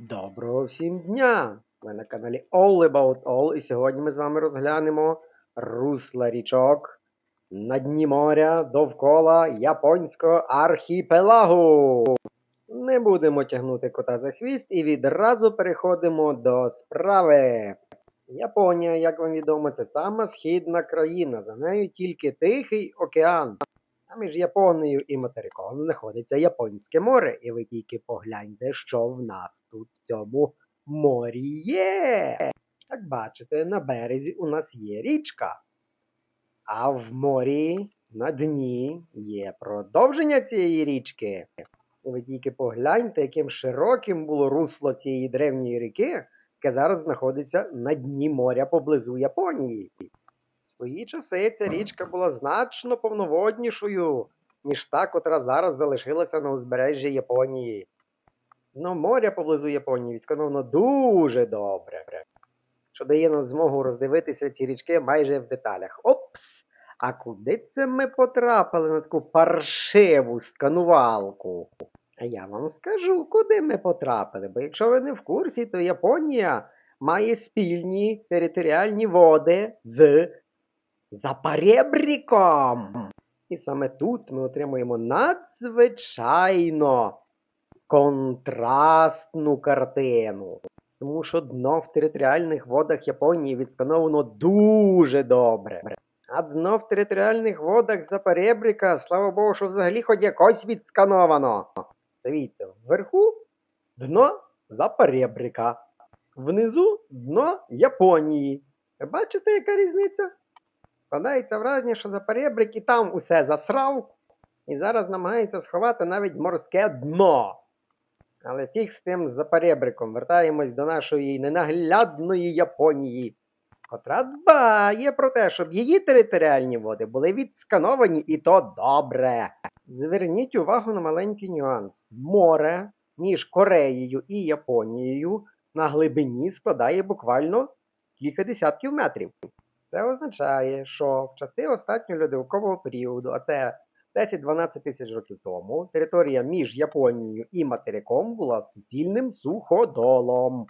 Доброго всім дня! Ви на каналі All About All, і сьогодні ми з вами розглянемо русла річок на дні моря довкола японського архіпелагу. Не будемо тягнути кота за хвіст і відразу переходимо до справи. Японія, як вам відомо, це сама східна країна. За нею тільки Тихий океан. А між Японією і материком знаходиться Японське море. І ви тільки погляньте, що в нас тут в цьому морі є. Як бачите, на березі у нас є річка. А в морі на дні є продовження цієї річки. І ви тільки погляньте, яким широким було русло цієї древньої ріки, яке зараз знаходиться на дні моря поблизу Японії. Свої часи ця річка була значно повноводнішою, ніж та, котра зараз залишилася на узбережжі Японії. Ну, море поблизу Японії відскановано дуже добре, що дає нам змогу роздивитися ці річки майже в деталях. Опс! А куди це ми потрапили на таку паршиву сканувалку? А я вам скажу, куди ми потрапили, бо якщо ви не в курсі, то Японія має спільні територіальні води з Запорєбріком. І саме тут ми отримуємо надзвичайно контрастну картину. Тому що дно в територіальних водах Японії відскановано дуже добре. А дно в територіальних водах Запорєбріка, слава Богу, що взагалі хоч якось відскановано. Дивіться, вверху дно Запорєбріка, внизу дно Японії. Бачите, яка різниця? Складається враження, що Запорєбрик і там усе засрав, і зараз намагається сховати навіть морське дно. Але фіг з тим Запорєбриком. Вертаємось до нашої ненаглядної Японії, котра дбає про те, щоб її територіальні води були відскановані, і то добре. Зверніть увагу на маленький нюанс. Море між Кореєю і Японією на глибині складає буквально кілька десятків метрів. Це означає, що в часи останнього льодовикового періоду, а це 10-12 тисяч років тому, територія між Японією і материком була суцільним суходолом.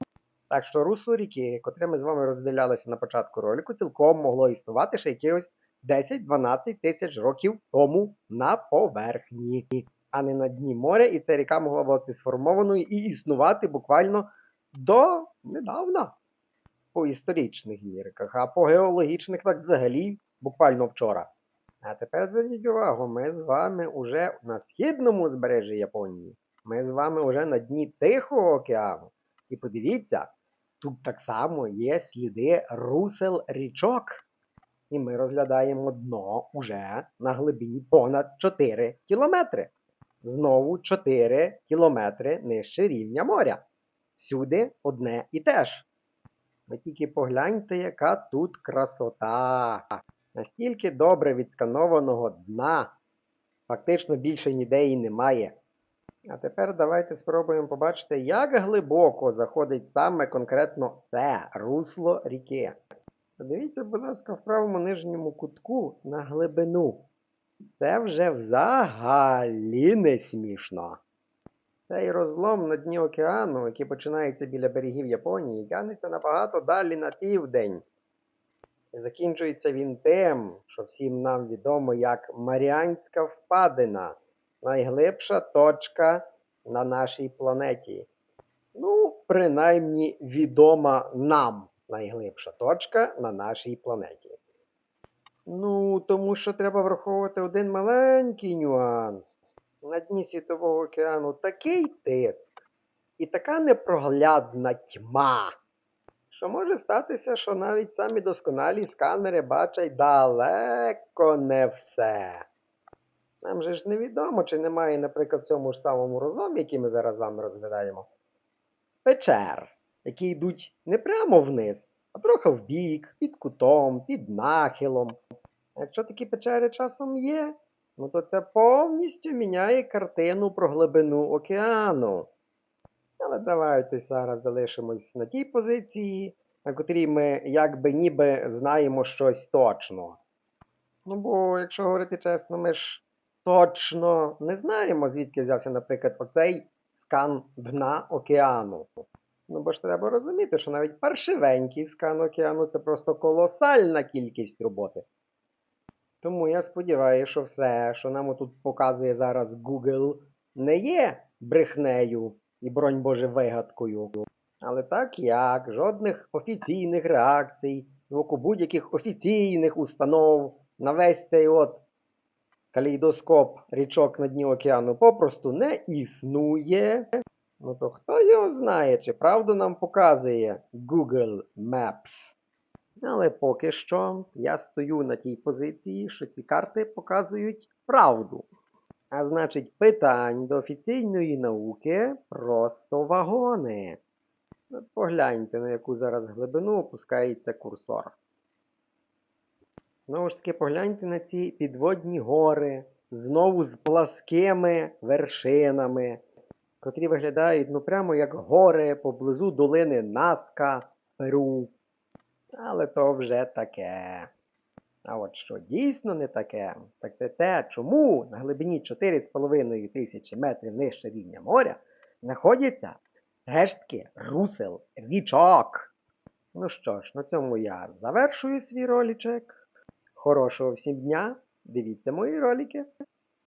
Так що русло ріки, котре ми з вами розділялися на початку ролику, цілком могло існувати ще якихось 10-12 тисяч років тому на поверхні, а не на дні моря, і ця ріка могла бути сформованою і існувати буквально до недавна по історичних мірках, а по геологічних так взагалі буквально вчора. А тепер зверніть увагу, ми з вами уже на східному узбережжі Японії. Ми з вами уже на дні Тихого океану. І подивіться, тут так само є сліди русел річок. І ми розглядаємо дно уже на глибині понад 4 кілометри. Знову 4 кілометри нижче рівня моря. Всюди одне і те ж. Ви тільки погляньте, яка тут красота. Настільки добре відсканованого дна. Фактично більше ніде і немає. А тепер давайте спробуємо побачити, як глибоко заходить саме конкретно це русло ріки. Подивіться, будь ласка, в правому нижньому кутку на глибину. Це вже взагалі не смішно. Цей розлом на дні океану, який починається біля берегів Японії, тягнеться набагато далі на південь. І закінчується він тим, що всім нам відомо як Маріанська впадина, найглибша точка на нашій планеті. Ну, принаймні відома нам найглибша точка на нашій планеті. Ну, тому що треба враховувати один маленький нюанс. На дні Світового океану такий тиск і така непроглядна тьма, що може статися, що навіть самі досконалі сканери бачать далеко не все. Нам же ж невідомо, чи немає, наприклад, в цьому ж самому розломі, який ми зараз з вами розглядаємо, печер, які йдуть не прямо вниз, а трохи вбік, під кутом, під нахилом. Якщо такі печери часом є, ну то це повністю міняє картину про глибину океану. Але давайте зараз залишимось на тій позиції, на котрій ми якби ніби знаємо щось точно. Ну бо, якщо говорити чесно, ми ж точно не знаємо, звідки взявся, наприклад, оцей скан дна океану. Ну, бо ж треба розуміти, що навіть паршивенький скан океану це просто колосальна кількість роботи. Тому я сподіваюся, що все, що нам тут показує зараз Google, не є брехнею і бронь Боже вигадкою. Але так як, жодних офіційних реакцій з боку будь-яких офіційних установ на весь цей от калейдоскоп річок на дні океану попросту не існує. Ну то хто його знає, чи правду нам показує Google Maps. Але поки що я стою на тій позиції, що ці карти показують правду. А значить, питань до офіційної науки просто вагони. Погляньте, на яку зараз глибину опускається курсор. Знову ж таки, погляньте на ці підводні гори, знову з пласкими вершинами, котрі виглядають ну прямо як гори поблизу долини Наска, Перу. Але то вже таке. А от що дійсно не таке, так це те, чому на глибині 4,5 тисячі метрів нижче рівня моря знаходяться рештки русел річок. Ну що ж, на цьому я завершую свій ролічек. Хорошого всім дня. Дивіться мої ролики.